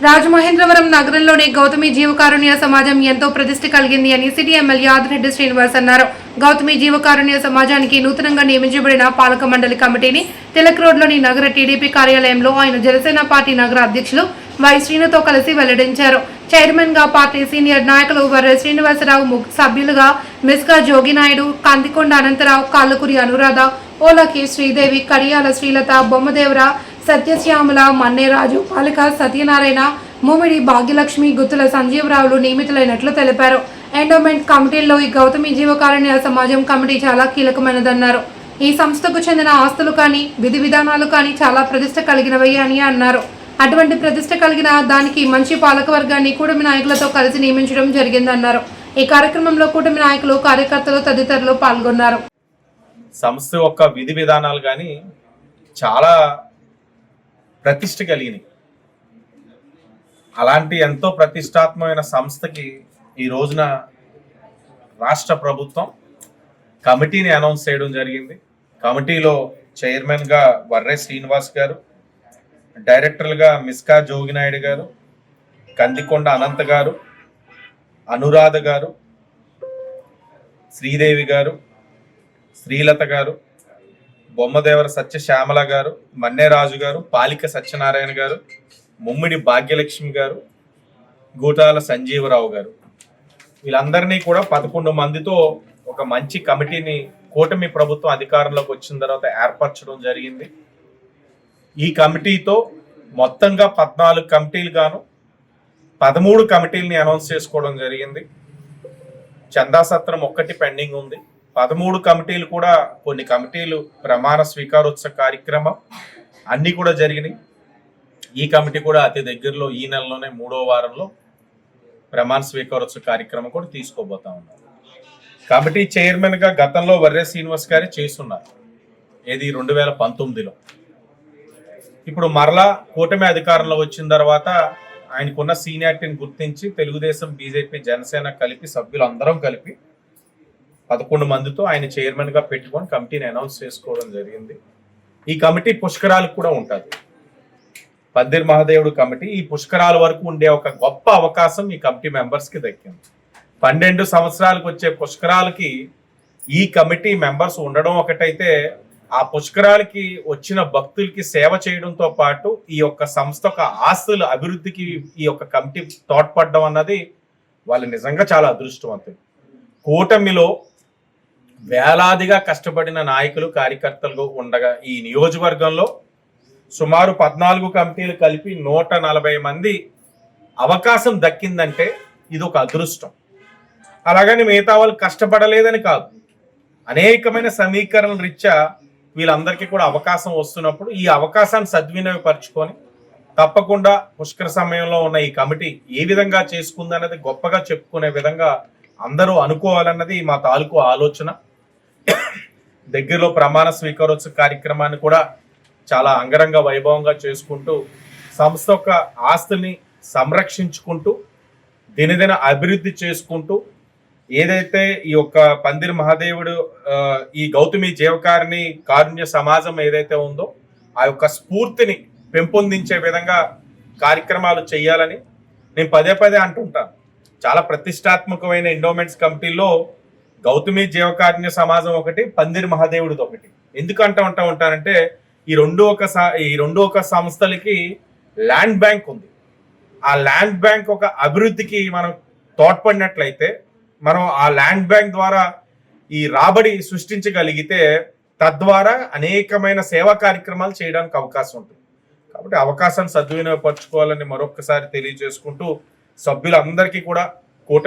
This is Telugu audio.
రాజమహేంద్రవరం నగరంలోని గౌతమి జీవకారుణ్య సమాజం ఎంతో ప్రతిష్ట కలిగింది అని సిటీ ఎమ్మెల్యే ఆదిరెడ్డి శ్రీనివాస్ అన్నారు. గౌతమి జీవకారుణ్య సమాజానికి నూతనంగా నియమించబడిన పాలక మండలి కమిటీని తిలక్ రోడ్లోని నగర టీడీపీ కార్యాలయంలో ఆయన జనసేన పార్టీ నగర అధ్యక్షులు వై శ్రీనుతో కలిసి వెల్లడించారు. చైర్మన్గా పార్టీ సీనియర్ నాయకులు వర్ర శ్రీనివాసరావు సభ్యులుగా మిస్గా జోగినాయుడు కందికొండ అనంతరావు కాళ్ళకురి అనురాధ ఓలకి శ్రీదేవి కడియాల శ్రీలత బొమ్మదేవర సత్యశ్యామల మన్నేరాజు పాలిక సత్యనారాయణ మూమిడి భాగ్యలక్ష్మి గుత్తుల సంజీవరావులు నియమితులైనట్లు తెలిపారు. ఎండోమెంట్ కమిటీల్లో ఈ గౌతమి జీవకారుణ్య సమాజం కమిటీ చాలా కీలకమైనదన్నారు. ఈ సంస్థకు చెందిన ఆస్తులు కానీ విధి విధానాలు కానీ చాలా ప్రతిష్ట కలిగినవి అని అన్నారు. అటువంటి ప్రతిష్ట కలిగిన దానికి మంచి పాలకవర్గాన్ని కూటమి నాయకులతో కలిసి నియమించడం జరిగిందన్నారు. ఈ కార్యక్రమంలో కూటమి నాయకులు కార్యకర్తలు తదితరులు పాల్గొన్నారు. సంస్థ యొక్క విధి విధానాలు కానీ చాలా ప్రతిష్ట కలిగినాయి అలాంటి ఎంతో ప్రతిష్టాత్మకమైన సంస్థకి ఈ రోజున రాష్ట్ర ప్రభుత్వం కమిటీని అనౌన్స్ చేయడం జరిగింది. కమిటీలో చైర్మన్గా వర్రే శ్రీనివాస్ గారు డైరెక్టర్లుగా మిస్కా జోగినాయుడు గారు కందికొండ అనంత్ గారు అనురాధ గారు శ్రీదేవి గారు శ్రీలత గారు బొమ్మదేవర సత్య శ్యామల గారు మన్నేరాజు గారు పాలిక సత్యనారాయణ గారు ముమ్మిడి భాగ్యలక్ష్మి గారు గూటాల సంజీవరావు గారు. వీళ్ళందరినీ కూడా పదకొండు మందితో ఒక మంచి కమిటీని కూటమి ప్రభుత్వం అధికారంలోకి వచ్చిన తర్వాత ఏర్పరచడం జరిగింది. ఈ కమిటీతో మొత్తంగా పద్నాలుగు కమిటీలు గాను పదమూడు కమిటీలని అనౌన్స్ చేసుకోవడం జరిగింది. చందా సత్రం ఒక్కటి పెండింగ్ ఉంది. పదమూడు కమిటీలు కూడా కొన్ని కమిటీలు ప్రమాణ స్వీకారోత్సవ కార్యక్రమం అన్నీ కూడా జరిగినాయి. ఈ కమిటీ కూడా అతి దగ్గరలో ఈ నెలలోనే మూడో వారంలో ప్రమాణ స్వీకారోత్సవ కార్యక్రమం కూడా తీసుకోబోతా ఉన్నాం కమిటీ చైర్మన్గా గతంలో వర్రే శ్రీనివాస్ గారే చేస్తున్నారు. ఏది రెండు వేల పంతొమ్మిదిలో. ఇప్పుడు మరలా కూటమి అధికారంలో వచ్చిన తర్వాత ఆయనకున్న సీనియారిటీని గుర్తించి తెలుగుదేశం బీజేపీ జనసేన కలిపి సభ్యులందరం కలిపి పదకొండు మందితో ఆయన చైర్మన్గా పెట్టుకొని కమిటీని అనౌన్స్ చేసుకోవడం జరిగింది. ఈ కమిటీ పుష్కరాలకు కూడా ఉంటుంది. పద్దిర్ మహాదేవుడు కమిటీ ఈ పుష్కరాల వరకు ఉండే ఒక గొప్ప అవకాశం ఈ కమిటీ మెంబర్స్కి దక్కింది. పన్నెండు సంవత్సరాలకు వచ్చే పుష్కరాలకి ఈ కమిటీ మెంబర్స్ ఉండడం ఒకటైతే ఆ పుష్కరాలకి వచ్చిన భక్తులకి సేవ చేయడంతో పాటు ఈ యొక్క సంస్థ యొక్క ఆస్తుల అభివృద్ధికి ఈ యొక్క కమిటీ తోడ్పడడం అన్నది వాళ్ళు నిజంగా చాలా అదృష్టవంతులు. కూటమిలో వేలాదిగా కష్టపడిన నాయకులు కార్యకర్తలు ఉండగా ఈ నియోజకవర్గంలో సుమారు పద్నాలుగు కమిటీలు కలిపి నూట నలభై మంది అవకాశం దక్కిందంటే ఇది ఒక అదృష్టం. అలాగని మిగతా వాళ్ళు కష్టపడలేదని కాదు. అనేకమైన సమీకరణల రీత్యా వీళ్ళందరికీ కూడా అవకాశం వస్తున్నప్పుడు ఈ అవకాశాన్ని సద్వినియోగపరచుకొని తప్పకుండా పుష్కర సమయంలో ఉన్న ఈ కమిటీ ఏ విధంగా చేసుకుందన్నది గొప్పగా చెప్పుకునే విధంగా అందరూ అనుకోవాలన్నది మా తాలూకు ఆలోచన. దగ్గరలో ప్రమాణ స్వీకారోత్సవ కార్యక్రమాన్ని కూడా చాలా అంగరంగ వైభవంగా చేసుకుంటూ సంస్థ యొక్క ఆస్తిని సంరక్షించుకుంటూ దినదిన అభివృద్ధి చేసుకుంటూ ఏదైతే ఈ యొక్క పందిరి మహాదేవుడు ఈ గౌతమి జీవకారిణి కారుణ్య సమాజం ఏదైతే ఉందో ఆ యొక్క స్ఫూర్తిని పెంపొందించే విధంగా కార్యక్రమాలు చేయాలని నేను పదే పదే అంటుంటాను. చాలా ప్రతిష్టాత్మకమైన ఎండోమెంట్స్ కమిటీలో గౌతమి జీవకారుణ్య సమాజం ఒకటి పందిరి మహాదేవుడిది ఒకటి. ఎందుకు అంటూ ఉంటా ఉంటానంటే ఈ రెండు ఒక స- ఈ రెండు ఒక సంస్థలకి ల్యాండ్ బ్యాంక్ ఉంది. ఆ ల్యాండ్ బ్యాంక్ ఒక అభివృద్ధికి మనం తోడ్పడినట్లయితే మనం ఆ ల్యాండ్ బ్యాంక్ ద్వారా ఈ రాబడి సృష్టించగలిగితే తద్వారా అనేకమైన సేవా కార్యక్రమాలు చేయడానికి అవకాశం ఉంటుంది. కాబట్టి అవకాశాన్ని సద్వినియోగపరచుకోవాలని మరొకసారి తెలియజేసుకుంటూ సభ్యులందరికీ కూడా కూటమి